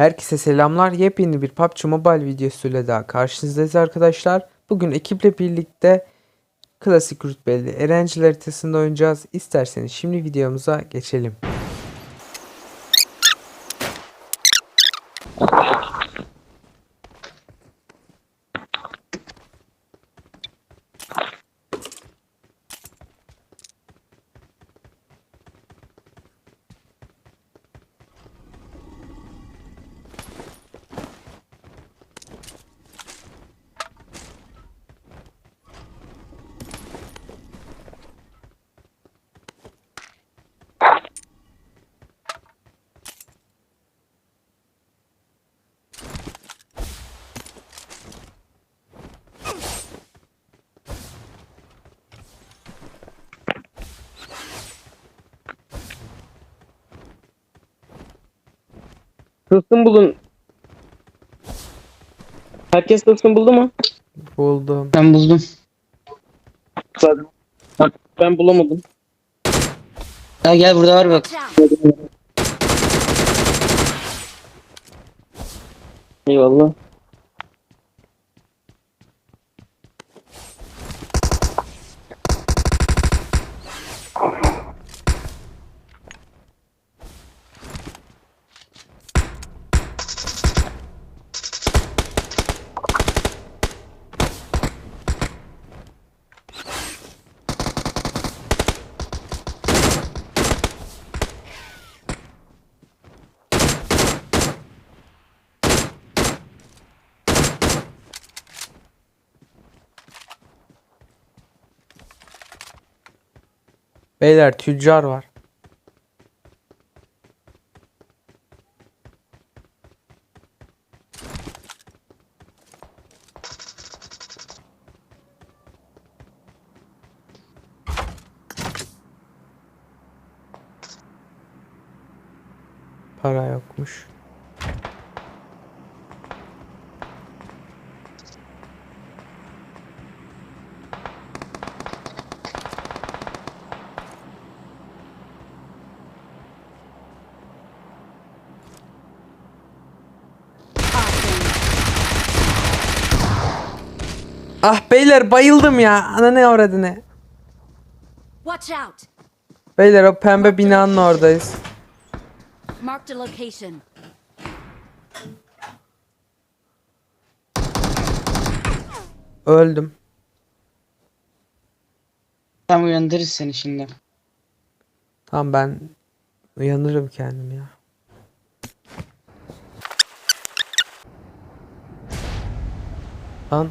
Herkese selamlar. Yepyeni bir PUBG Mobile videosuyla daha karşınızdayız arkadaşlar. Bugün ekiple birlikte klasik rütbeli Erencil haritasında oynayacağız. İsterseniz şimdi videomuza geçelim. Tılsım bulun. Herkes tılsım buldu mu? Buldum. Ben buldum. Bak, Ben bulamadım. Ya gel burada var bak. Eyvallah. Beyler tüccar var. Para yokmuş. Ah beyler bayıldım ya. Ana ne avradını. Watch out! Beyler o pembe binanın oradayız. Marked a location. Öldüm. Tam uyandırırız seni şimdi. Tamam ben uyanırım kendim ya. Lan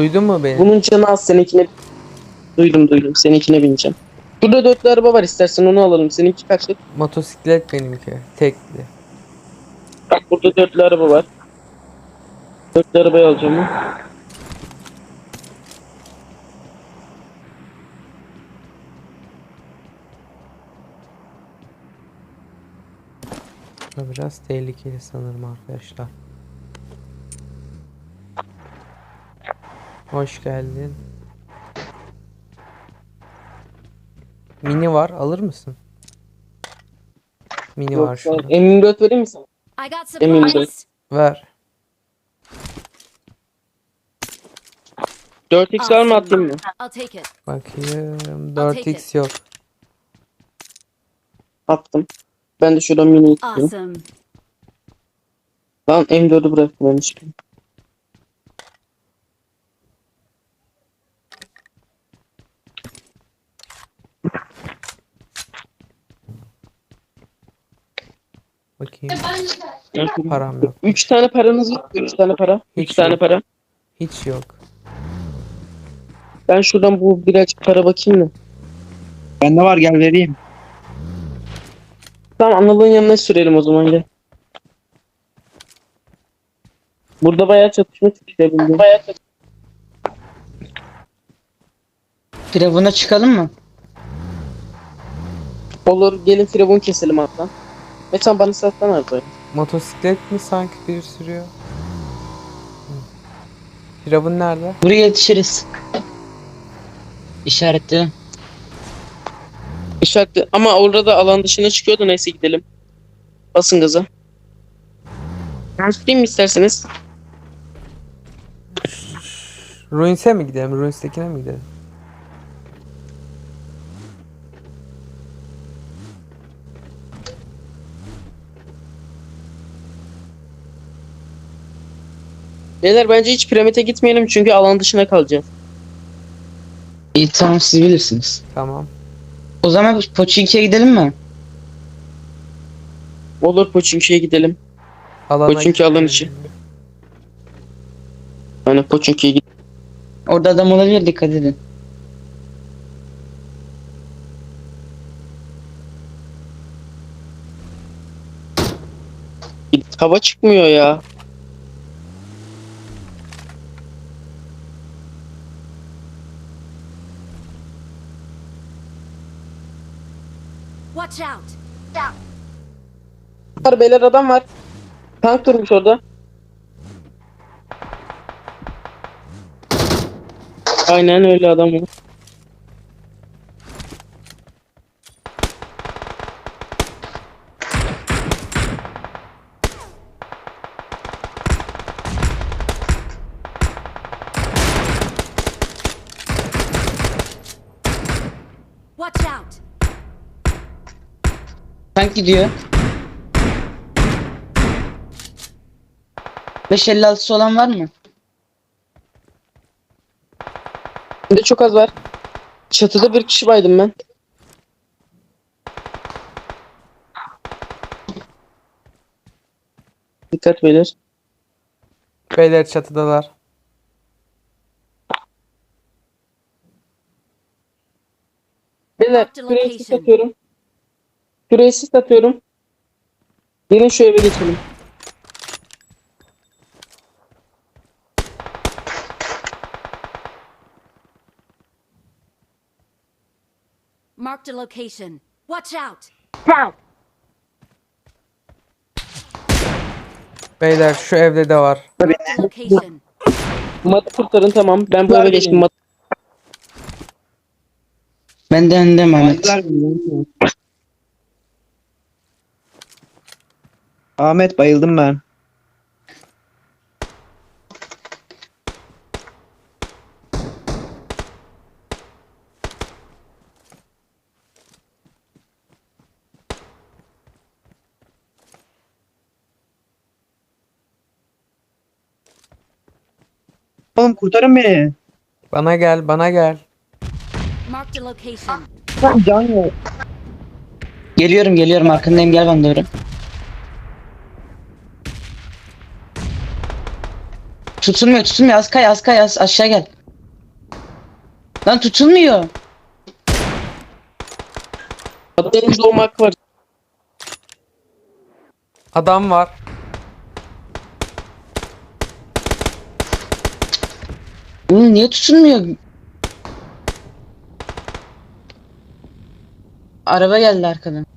duydun mu beni? Bunun canı az seninkine. Duydum duydum. Seninkine bineceğim. Burada dörtlü araba var istersen onu alalım. Seninki kaçlı? Motosiklet benimki. Tekli. Bak burada dörtlü araba var. Dörtlü arabayı alacağım. Bu Biraz tehlikeli sanırım arkadaşlar. Hoş geldin. Mini var alır mısın? Mini var Yok, şurada. M24 vereyim mi sana? I got Emin supplies. Ver. 4x var mı atayım mı? I'll take it. Bakayım. I'll take 4x yok. Attım. Ben de şuradan mini isteyeyim. Awesome. Lan M4'ü bıraktım yanlışlıkla. Bakayım. Param yok. 3 tane paranız var. 3 tane para. 3 Hiç tane yok. para. Hiç yok. Ben şuradan bu birazcık para bakayım mı? Bende var gel vereyim. Tamam Anıl'ın yanına sürelim o zaman gel. Burada bayağı çatışma bildiğin. Bayağı çatışma. Firavun'a çıkalım mı? Olur gelin firavun keselim hatta. Metan bana satsana abi. Motosiklet mi sanki biri sürüyor? Hı. Firavun nerede? Buraya yetişiriz. İşaretli. İşaretli. Ama orada alan dışına çıkıyordu neyse gidelim. Basın gaza. Ben tutayım mı isterseniz? Ruins'e mi gidelim? Ruins'tekine mi gidelim? Beyler bence hiç piramite gitmeyelim çünkü alan dışına kalacağız. İyi tamam siz bilirsiniz. Tamam. O zaman Poçinki'ye gidelim mi? Olur Poçinki'ye gidelim. Alana çünkü alan içi. Hani Poçinki'ye git. Orada adam olabilir dikkat edin. Hava çıkmıyor ya. Watch out! Var beyler adam var. Tank durmuş orada. Aynen öyle adam var. Tank gidiyor. 556'sı olan var mı? Bir de çok az var. Çatıda bir kişi baydım ben. Dikkat beyler. Beyler çatıdalar. Beyler Marked küreyi sis location. atıyorum. Küreyi sis atıyorum. Gelin şu eve geçelim. Marked a location. Watch out! Beyler şu evde de var. Location. Matı kurtarın tamam. Ben bu eve geçtim. Mat Ben de önde Ahmet bayıldım ben. Oğlum kurtarın beni. Bana gel, bana gel. Marked a location. Can yok. Geliyorum geliyorum arkandayım gel bana doğru. Tutulmuyor tutulmuyor az kay az kay az aşağı gel. Lan tutulmuyor. Adamın doğma hakkı var. Adam var. Oğlum niye tutulmuyor? Araba geldi arkadan.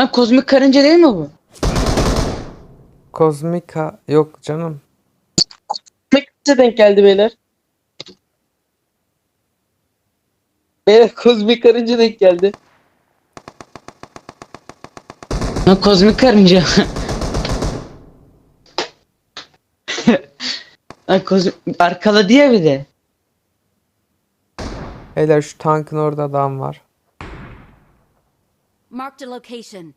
Lan kozmik karınca değil mi bu? Kozmika yok canım. Kozmik denk geldi beyler. Beyler kozmik karınca denk geldi. Lan kozmik karınca. Lan kozmik arkaladı ya bir de. Beyler şu tankın orada adam var. Marked a location.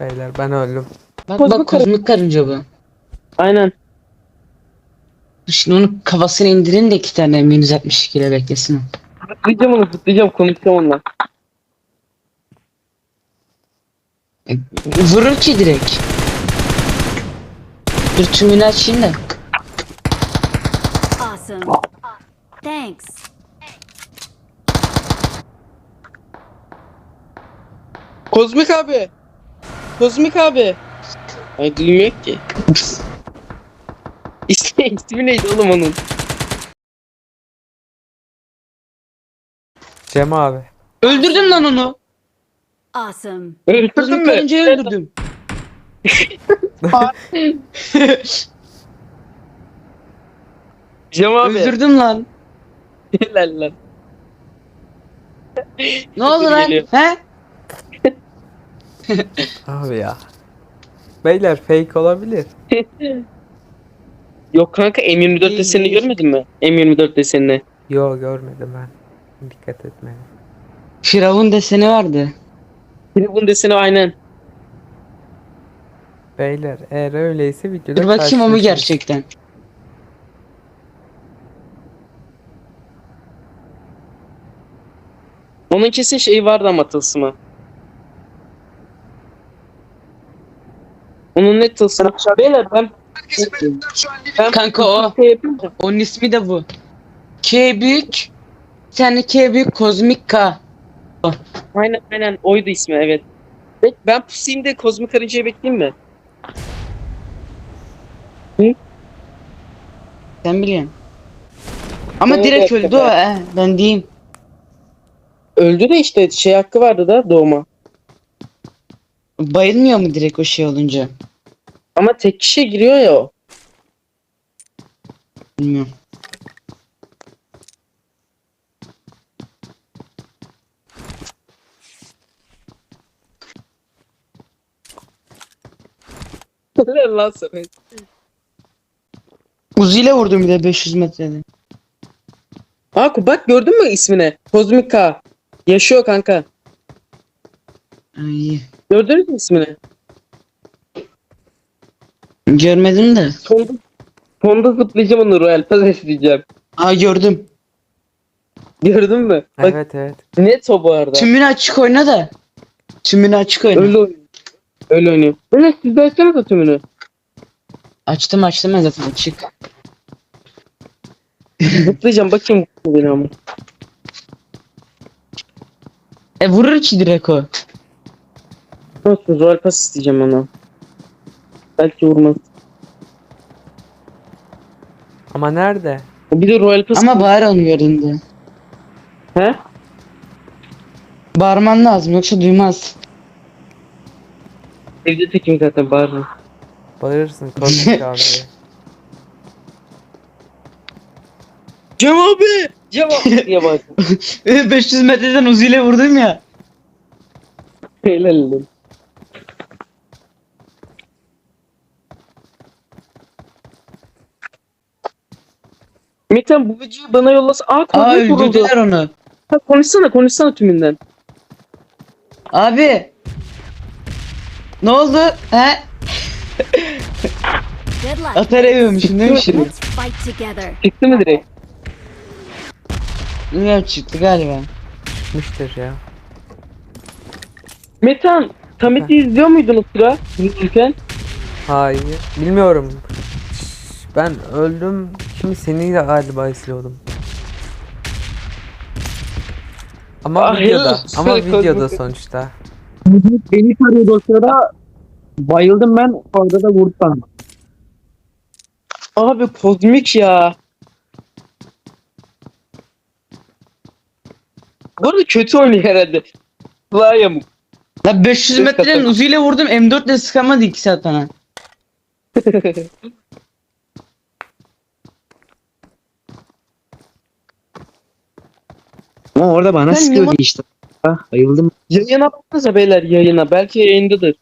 Beyler ben öldüm. Bak Kozmik bak kozmik karınca bu. Aynen. Şimdi onun kafasını indirin de iki tane minus 62 ile beklesin. Zıplayacağım onu zıplayacağım konuşacağım onunla. Vurur ki direkt. Dur tümünü açayım da. Awesome. Thanks. Kozmik abi. Kozmik abi. Ay duymuyor ki. İsmi, ismi neydi oğlum onun? Cem abi. Öldürdüm lan onu. Awesome. Öldürdün mü? karıncayı öldürdüm. Cem abi. Öldürdüm lan. Helal lan. Ne oldu lan? He? Abi ya. Beyler fake olabilir. Yok kanka M24 desenini görmedin mi? M24 desenini. Yo görmedim ben. Dikkat etmedim. Firavun deseni vardı. Firavun deseni aynen. Beyler eğer öyleyse videoda Dur bakayım o mu karşılaşırız. gerçekten? Onun kesin şeyi vardı ama tılsımı. Onun ne tılsımı? Beyler ben... ben Kanka o. Şey. Onun ismi de bu. K büyük. Tane K büyük kozmik K. Aynen aynen oydu ismi evet. Ben pusayım da kozmik karıncayı bekleyeyim mi? Sen biliyorsun. Ama Evet, direkt öldü o. Ben diyeyim. Öldü de işte şey hakkı vardı da doğuma. Bayılmıyor mu direkt o şey olunca? Ama tek kişiye giriyor ya o. Bilmiyorum. Helal lan ile vurdum bir de 500 metrede. Aa bak gördün mü ismini? Kozmik K. Yaşıyor kanka. Ay. Gördünüz mü ismini? Görmedim de. Sonda, sonda zıplayacağım onu Royal Pass diyeceğim. Aa gördüm. Gördün mü? Bak Evet evet. net o bu arada. Tümünü açık oyna da. Tümünü açık oyna. Öyle oynuyor. Öyle oynuyor. Öyle siz de açsanıza tümünü. Açtım açtım ben zaten açık. Zıplayacağım bakayım bu beni ama. E vurur ki direkt o. Nasıl Royal Pass isteyeceğim ona. Belki vurmaz. Ama nerede? Bir de Royal Pass. Ama bağır onu gördüğünde. He? Bağırman lazım yoksa duymaz. Evde tekim zaten bağırma. Bağırırsın Kozmik abi. Cem abi! Cem abi diye bağırdım. 500 metreden Uzi ile vurdum ya. Helal olsun. Metan bu videoyu bana yollasın. Aa Aa kozmik vuruldu. öldürdüler onu. Ha, konuşsana konuşsana tümünden. Abi. Ne oldu? He? Good luck. Atar eviyormuşum değil mi şimdi? Let's fight together. Çıktı mı direkt? Bilmiyorum çıktı galiba. Çıkmıştır ya. Metan Samet'i izliyor muydun o sıra? Yürürken. Hayır. Bilmiyorum. Ben öldüm. Şimdi seni de galiba izliyordum. Ama Ah, videoda. Ama Kozmik. videoda sonuçta. Beni sarıyordu o sırada. Bayıldım ben. Orada da vurdu bana. Abi kozmik ya. Bu arada kötü oynuyor herhalde. Kulağa yamuk. La 500 Üst metreden kata. Uzi ile vurdum M4 ile sıkamadı 2 saat. Ama orada bana Sen sıkıyordu yama- işte. Ah, bayıldım. Yayına baksanıza beyler yayına. Belki yayındadır.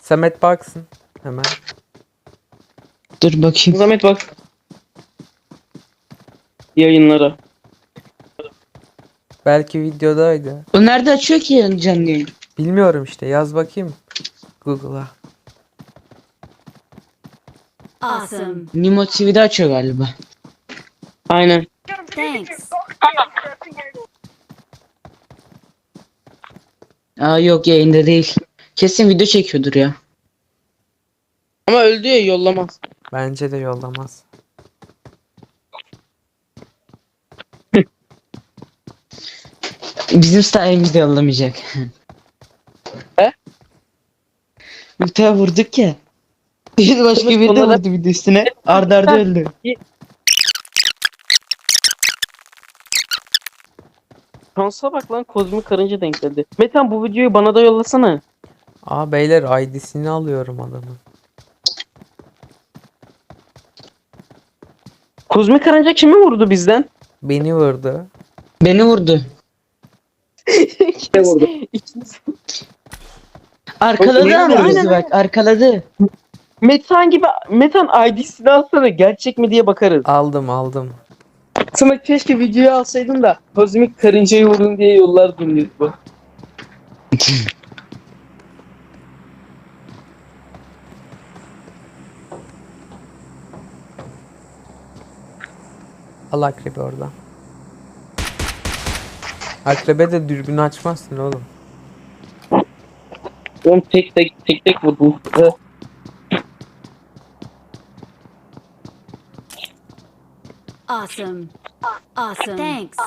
Samet baksın. Hemen. Dur bakayım. Samet bak. Yayınlara. Belki videodaydı. O nerede açıyor ki ya canlı yayın? Bilmiyorum işte. Yaz bakayım. Google'a. Awesome. Nimo TV'de açıyor galiba. Aynen. Thanks. Aa yok yayında değil. Kesin video çekiyordur ya. Ama öldü ya yollamaz. Bence de yollamaz. Bizim sayemizde yollamayacak. He? Bir tane vurduk ya. Bir başka biri de vurdu bir de üstüne. Arda arda öldü. Şansa bak lan kozmik karınca denk geldi. Metan bu videoyu bana da yollasana. Aa beyler ID'sini alıyorum adamın. Kozmik karınca kimi vurdu bizden? Beni vurdu. Beni vurdu. Kim vurdu? İkiniz. Arkaladı ama Aynen, bizi aynen. bak arkaladı. Metan gibi Metan ID'sini alsana gerçek mi diye bakarız. Aldım aldım. Sana keşke videoyu alsaydın da kozmik karıncayı vurun diye yollardım YouTube. Al akrebi oradan. Akrebe de dürbün açmazsın oğlum. Oğlum tek tek tek tek vurdum. Awesome. Awesome. Thanks.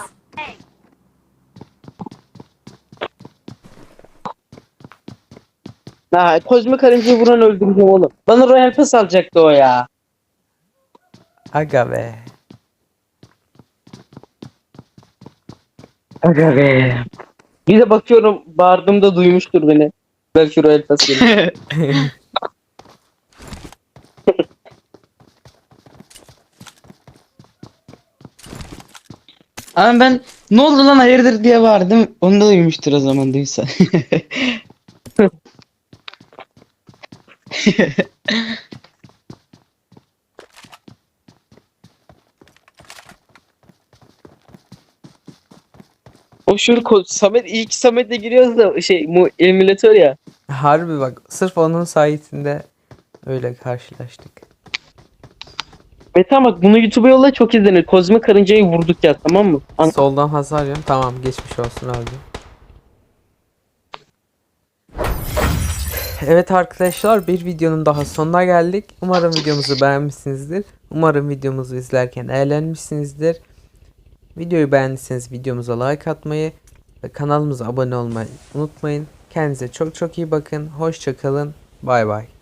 Ha, kozmik karıncayı vuran öldüreceğim oğlum. Bana Royal Pass alacaktı o ya. Aga be. Aga be. Bir de bakıyorum bağırdığımda duymuştur beni. Belki Royal Pass gelir. Ama ben ne oldu lan hayırdır diye bağırdım. Onu da duymuştur o zaman duysa. o şu ko- Samet ilk Samet'le giriyoruz da şey mu emülatör ya. Harbi bak sırf onun sayesinde öyle karşılaştık. Metan bak bunu YouTube'a yolla çok izlenir. Kozmik karıncayı vurduk ya tamam mı? An- Soldan hasar yiyorum. Tamam geçmiş olsun öldü. Evet arkadaşlar bir videonun daha sonuna geldik. Umarım videomuzu beğenmişsinizdir. Umarım videomuzu izlerken eğlenmişsinizdir. Videoyu beğendiyseniz videomuza like atmayı ve kanalımıza abone olmayı unutmayın. Kendinize çok çok iyi bakın. Hoşçakalın. Bay bay.